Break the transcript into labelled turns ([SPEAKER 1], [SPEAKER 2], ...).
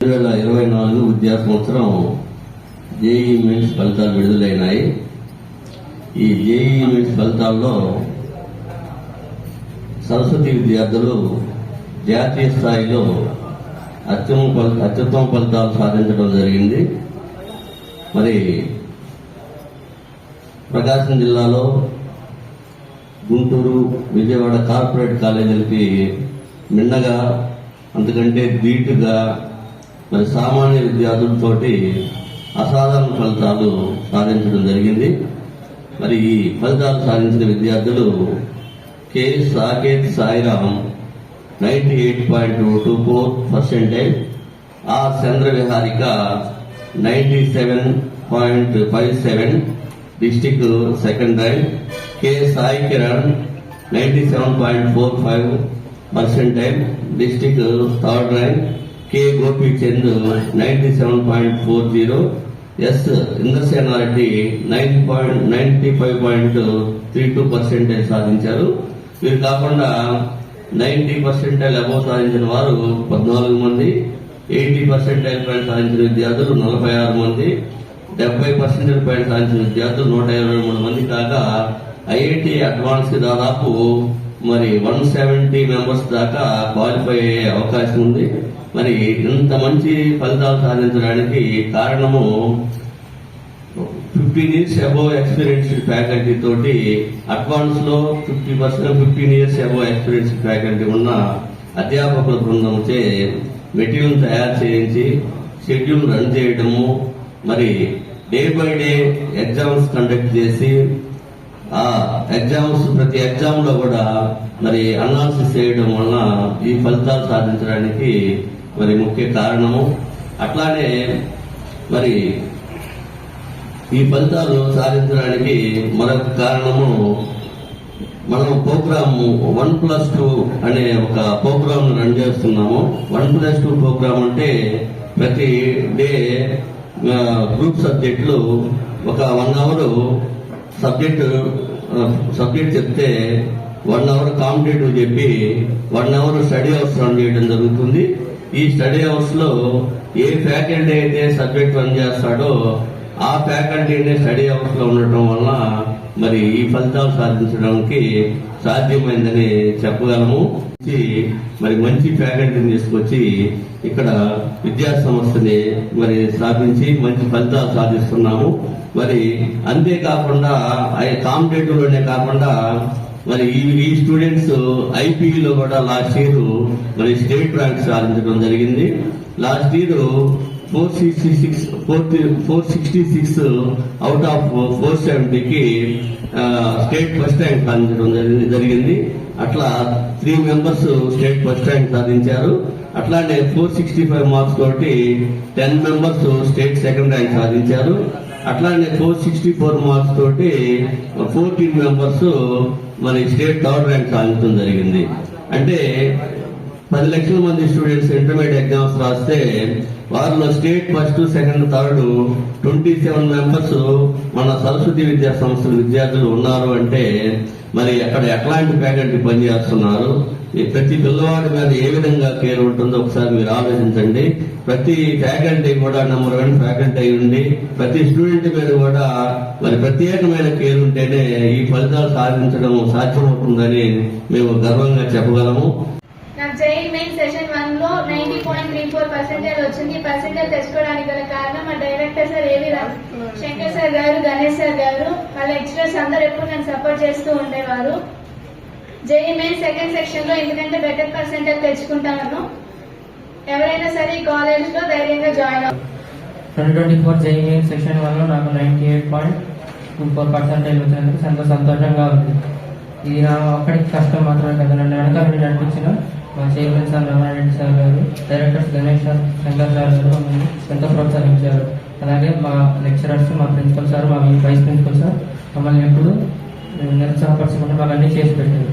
[SPEAKER 1] రెండు వేల ఇరవై నాలుగు విద్యా సంవత్సరం జేఈ మెయిన్స్ ఫలితాలు విడుదలైనాయి. ఈ జేఈ మెయిన్స్ ఫలితాల్లో సరస్వతి విద్యార్థులు జాతీయ స్థాయిలో అత్యుమ అత్యుత్తమ ఫలితాలు సాధించడం జరిగింది. మరి ప్రకాశం జిల్లాలో గుంటూరు విజయవాడ కార్పొరేట్ కాలేజీలకి మిన్నగా అంతకంటే ధీటుగా మరి సామాన్య విద్యార్థులతోటి అసాధారణ ఫలితాలు సాధించడం జరిగింది. మరి ఈ ఫలితాలు సాధించిన విద్యార్థులు K Saketh Sairam ninety eight point two four percentage R Chandra Viharika ninety seven point five seven district second rank K Sai Kiran ninety seven point four five percentile district third rank K Gopichand ninety seven point four zero S Indrasena Reddy nine point ninety five point three two percentage సాధించారు. వీరు కాకుండా ninety percentile above సాధించిన వారు పద్నాలుగు మంది eighty percentile పైన సాధించిన విద్యార్థులు నలభై ఆరు మంది డెబ్బై పర్సెంటేజ్ పైన సాధించిన విద్యార్థులు నూట ఇరవై మూడు మంది కాగా ఐఐటి అడ్వాన్స్ దాదాపు మరి వన్ సెవెంటీ మెంబర్స్ దాకా క్వాలిఫై అయ్యే అవకాశం ఉంది. మరి ఇంత మంచి ఫలితాలు సాధించడానికి కారణము fifteen years above experience faculty తోటి అడ్వాన్స్లో fifty percent fifteen years above experience faculty ఉన్న అధ్యాపకుల బృందంచే మెటీరియల్ తయారు చేయించి షెడ్యూల్ రన్ చేయడము మరి day by day exams conduct చేసి ఆ ఎగ్జామ్స్ ప్రతి ఎగ్జామ్లో కూడా మరి అనాలిసిస్ చేయడం వలన ఈ ఫలితాలు సాధించడానికి మరి ముఖ్య కారణము. అట్లానే మరి ఈ ఫలితాలు సాధించడానికి మరొక కారణము మనం ప్రోగ్రామ్ వన్ ప్లస్ టూ అనే ఒక ప్రోగ్రామ్ రన్ చేస్తున్నాము. వన్ ప్లస్ టూ ప్రోగ్రామ్ అంటే ప్రతి డే గ్రూప్ సబ్జెక్టులు ఒక వన్ అవర్ సబ్జెక్ట్ సబ్జెక్ట్ చెప్తే వన్ అవర్ కాంపిటేటివ్ చెప్పి one hour study hours run చేయడం జరుగుతుంది. ఈ స్టడీ అవర్స్లో ఏ ఫ్యాకల్టీ అయితే సబ్జెక్ట్ రన్ చేస్తాడో ఆ ఫ్యాకల్టీనే స్టడీ అవర్స్ ఉండటం వల్ల మరి ఈ ఫలితాలు సాధించడానికి సాధ్యమైందని చెప్పగలము. మరి మంచి ఫ్యాకల్టీని తీసుకొచ్చి ఇక్కడ విద్యా సంస్థని మరి స్థాపించి మంచి ఫలితాలు సాధిస్తున్నాము. మరి అంతేకాకుండా కాంపిటేటివ్లోనే కాకుండా మరి ఈ ఈ స్టూడెంట్స్ ఐపీలో కూడా లాస్ట్ ఇయర్ మరి స్టేట్ ర్యాంక్ సాధించడం జరిగింది. Last year four sixty six four four sixty six out of four సెవెంటీకి state first rank సాధించడం జరిగింది- జరిగింది. అట్లా three members state first rank సాధించారు. అట్లానే ఫోర్ సిక్స్టీ ఫైవ్ మార్క్స్ తోటి ten members state second rank సాధించారు. అట్లానే ఫోర్ సిక్స్టీ ఫోర్ మార్క్స్ తోటి ఫోర్టీన్ మెంబర్స్ మరి స్టేట్ థర్డ్ ర్యాంక్ సాధించడం జరిగింది. అంటే పది లక్షల మంది స్టూడెంట్స్ ఇంటర్మీడియట్ ఎగ్జామ్స్ రాస్తే వారిలో state first second third twenty seven members మన సరస్వతి విద్యా సంస్థల విద్యార్థులు ఉన్నారు అంటే మరి అక్కడ ఎట్లాంటి ఫ్యాకల్టీ పనిచేస్తున్నారు. ఈ ప్రతి పిల్లవాడి మీద ఏ విధంగా కేర్ ఉంటుందో ఒకసారి మీరు ఆలోచించండి. ప్రతి ఫ్యాకల్టీ కూడా నెంబర్ వన్ ఫ్యాకల్టీ అయి ఉండి ప్రతి స్టూడెంట్ మీద కూడా మరి ప్రత్యేకమైన కేర్ ఉంటేనే ఈ ఫలితాలు సాధించడం సాధ్యమవుతుందని మేము గర్వంగా చెప్పగలము.
[SPEAKER 2] జైన్ మెయిన్ సెషన్ వన్లో ninety point three four percentage వచ్చింది. పర్సెంటేజ్ తెచ్చుకోవడానికి గల కారణం మా డైరెక్టర్ సార్ ఏవి శంకర్ సార్ గారు గణేష్ సార్ గారు మా లెక్చరర్స్ అందరు ఎప్పుడు నన్ను సపోర్ట్ చేస్తూ ఉండేవారు. జేఈ మెయిన్ సెకండ్ సెక్షన్లో ఎందుకంటే బెటర్ పర్సెంటేజ్ తెచ్చుకుంటాను. ఎవరైనా సరే ఈ కాలేజ్లో ధైర్యంగా జాయిన్ అవ్వ
[SPEAKER 3] twenty twenty four JEE section one నాకు ninety eight point two four percentage వచ్చినందుకు సంతోషంగా ఉంది. ఇది నా ఒక్కడికి కష్టం మాత్రమే కదా. నన్ను వెనక నుండి మా చైర్మన్ సార్ రమణారెడ్డి సార్ గారు directors Ganesh sir Shankar sir గారు మమ్మల్ని ఎంతో ప్రోత్సహించారు. అలాగే మా లెక్చరర్స్ మా ప్రిన్సిపల్ సార్ మా వైస్ ప్రిన్సిపల్ సార్ మమ్మల్ని ఎప్పుడు నిరుత్సాహపరచకుండా మాకు అన్నీ చేసి పెట్టారు.